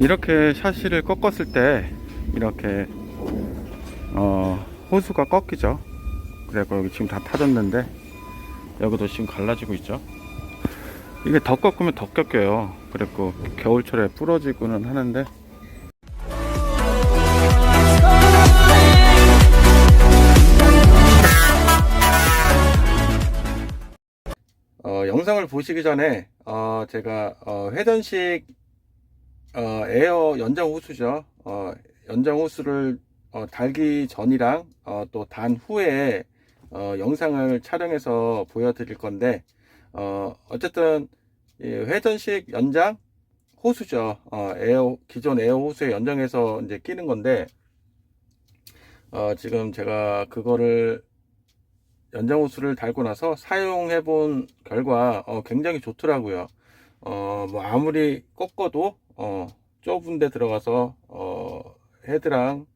이렇게 샤시를 꺾었을 때 이렇게 어, 호수가 꺾이죠. 그래서 여기 지금 다 타졌는데 여기도 지금 갈라지고 있죠. 이게 더 꺾으면 더 꺾여요. 그래고 겨울철에 부러지고는 하는데 어, 영상을 보시기 전에 어, 제가 어, 회전식 어, 에어 연장 호수죠. 어, 연장 호수를 어, 달기 전이랑 어, 또 단 후에 어, 영상을 촬영해서 보여드릴 건데 어, 어쨌든 이 회전식 연장 호수죠. 어, 에어 기존 에어 호수에 연장해서 이제 끼는 건데 어, 지금 제가 그거를 연장 호수를 달고 나서 사용해 본 결과 어, 굉장히 좋더라고요. 어, 뭐 아무리 꺾어도 어, 좁은 데 들어가서 어, 헤드랑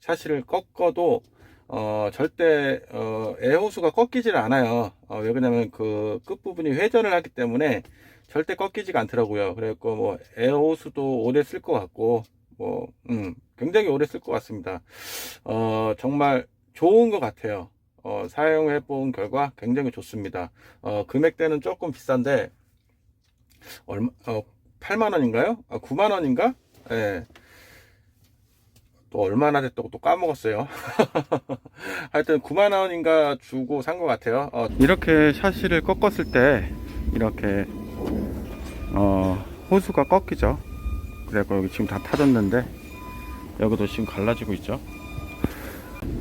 샤시를 꺾어도 어, 절대 어, 에어호수가 꺾이질 않아요. 어, 왜 그러냐면 그 끝부분이 회전을 하기 때문에 절대 꺾이지가 않더라고요. 그래갖고 뭐 에어호수도 오래 쓸 것 같고 뭐 음, 굉장히 오래 쓸 것 같습니다. 어, 정말 좋은 것 같아요. 어, 사용해 본 결과 굉장히 좋습니다. 어, 금액대는 조금 비싼데 얼마 어, 8만 원인가요? 아, 9만 원인가? 예. 또 얼마나 됐다고 또 까먹었어요. 하여튼 9만 원인가 주고 산 것 같아요. 어, 이렇게 샤시를 꺾었을 때 이렇게 어, 호수가 꺾이죠. 그래서 여기 지금 다 타졌는데 여기도 지금 갈라지고 있죠.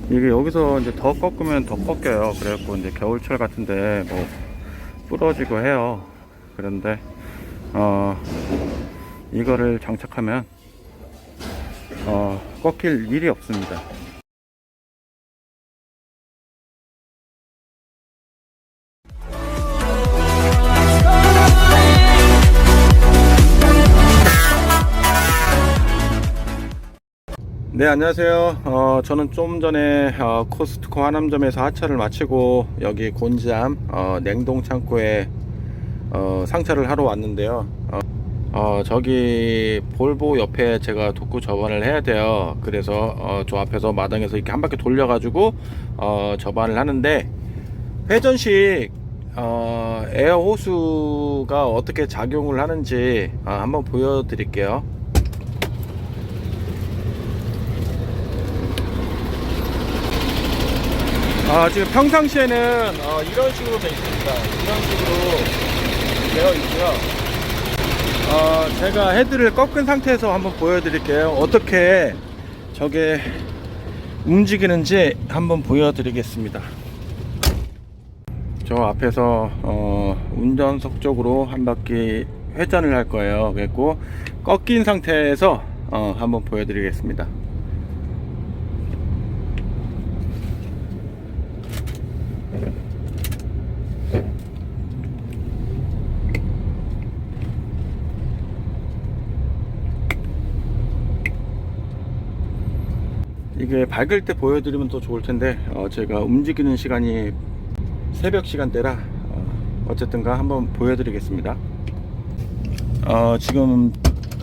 이게 여기서 이제 더 꺾으면 더 꺾여요. 그래갖고 이제 겨울철 같은데 뭐 부러지고 해요. 그런데 어 이거를 장착하면 어 꺾일 일이 없습니다. 네 안녕하세요 어, 저는 좀 전에 어, 코스트코 하남점에서 하차를 마치고 여기 곤지암 어, 냉동 창고에 어, 상차를 하러 왔는데요. 어, 어, 저기 볼보 옆에 제가 독구 접안을 해야 돼요. 그래서 어, 저 앞에서 마당에서 이렇게 한 바퀴 돌려 가지고 어, 접안을 하는데 회전식 어, 에어 호수가 어떻게 작용을 하는지 어, 한번 보여드릴게요. 아, 지금 평상시에는 어, 이런 식으로 되어 있습니다. 이런 식으로 되어 있고요. 어, 제가 헤드를 꺾은 상태에서 한번 보여드릴게요. 어떻게 저게 움직이는지 한번 보여드리겠습니다. 저 앞에서 어, 운전석 쪽으로 한 바퀴 회전을 할 거예요. 그래고 꺾인 상태에서 어, 한번 보여드리겠습니다. 이게 밝을 때 보여드리면 더 좋을 텐데 어, 제가 움직이는 시간이 새벽 시간대라 어, 어쨌든가 한번 보여드리겠습니다. 어, 지금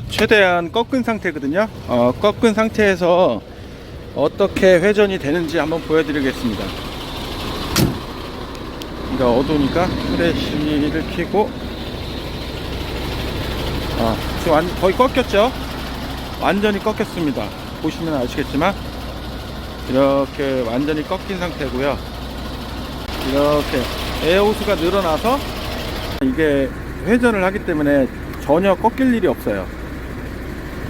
최대한 꺾은 상태거든요. 어, 꺾은 상태에서 어떻게 회전이 되는지 한번 보여드리겠습니다. 그러니까 어두우니까 프레쉬를 켜고 어, 지금 완- 거의 꺾였죠? 완전히 꺾였습니다. 보시면 아시겠지만 이렇게 완전히 꺾인 상태고요. 이렇게 에어호수가 늘어나서 이게 회전을 하기 때문에 전혀 꺾일 일이 없어요.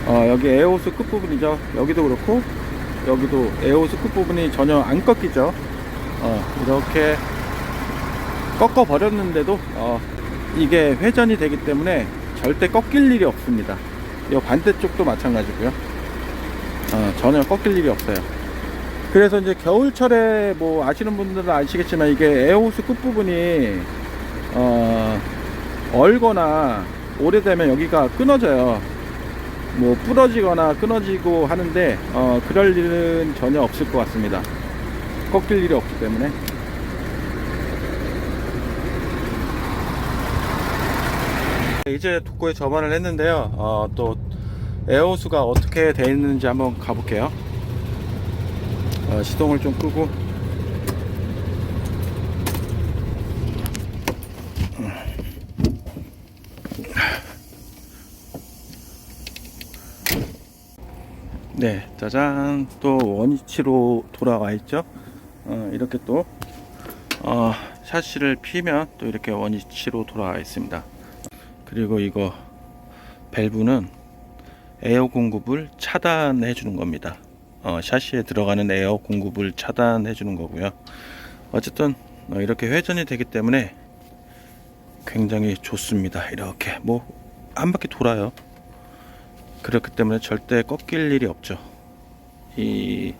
어, 여기 에어호수 끝부분이죠. 여기도 그렇고 여기도 에어호수 끝부분이 전혀 안 꺾이죠. 어, 이렇게 꺾어 버렸는데도 어, 이게 회전이 되기 때문에 절대 꺾일 일이 없습니다. 이 반대쪽도 마찬가지고요. 어, 전혀 꺾일 일이 없어요. 그래서 이제 겨울철에 뭐 아시는 분들은 아시겠지만 이게 에어호스 끝부분이 어 얼거나 오래되면 여기가 끊어져요. 뭐 부러지거나 끊어지고 하는데 어 그럴 일은 전혀 없을 것 같습니다. 꺾일 일이 없기 때문에. 이제 독고에 접안을 했는데요. 어, 또 에어호스가 어떻게 되어 있는지 한번 가볼게요. 어, 시동을 좀 끄고 네, 짜잔. 또 원위치로 돌아와 있죠. 어, 이렇게 또 어, 샤시를 피면 또 이렇게 원위치로 돌아와 있습니다. 그리고 이거 밸브는 에어 공급을 차단해 주는 겁니다. 어, 샤시에 들어가는 에어 공급을 차단해 주는 거고요. 어쨌든 어, 이렇게 회전이 되기 때문에 굉장히 좋습니다. 이렇게 뭐 한 바퀴 돌아요. 그렇기 때문에 절대 꺾일 일이 없죠. 이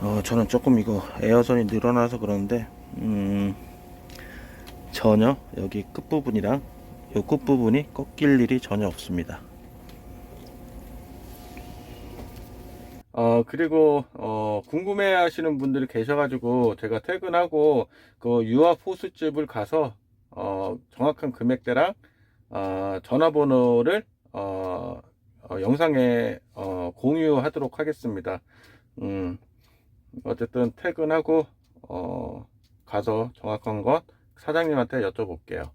어, 저는 조금 이거 에어선이 늘어나서 그러는데 음, 전혀 여기 끝 부분이랑 요 끝 부분이 꺾일 일이 전혀 없습니다. 어 그리고 어 궁금해 하시는 분들이 계셔가지고 제가 퇴근하고 그 유압 호수집을 가서 어 정확한 금액대랑 어 전화번호를 어, 어, 영상에 어, 공유하도록 하겠습니다. 음, 어쨌든 퇴근하고 어, 가서 정확한 것 사장님한테 여쭤볼게요.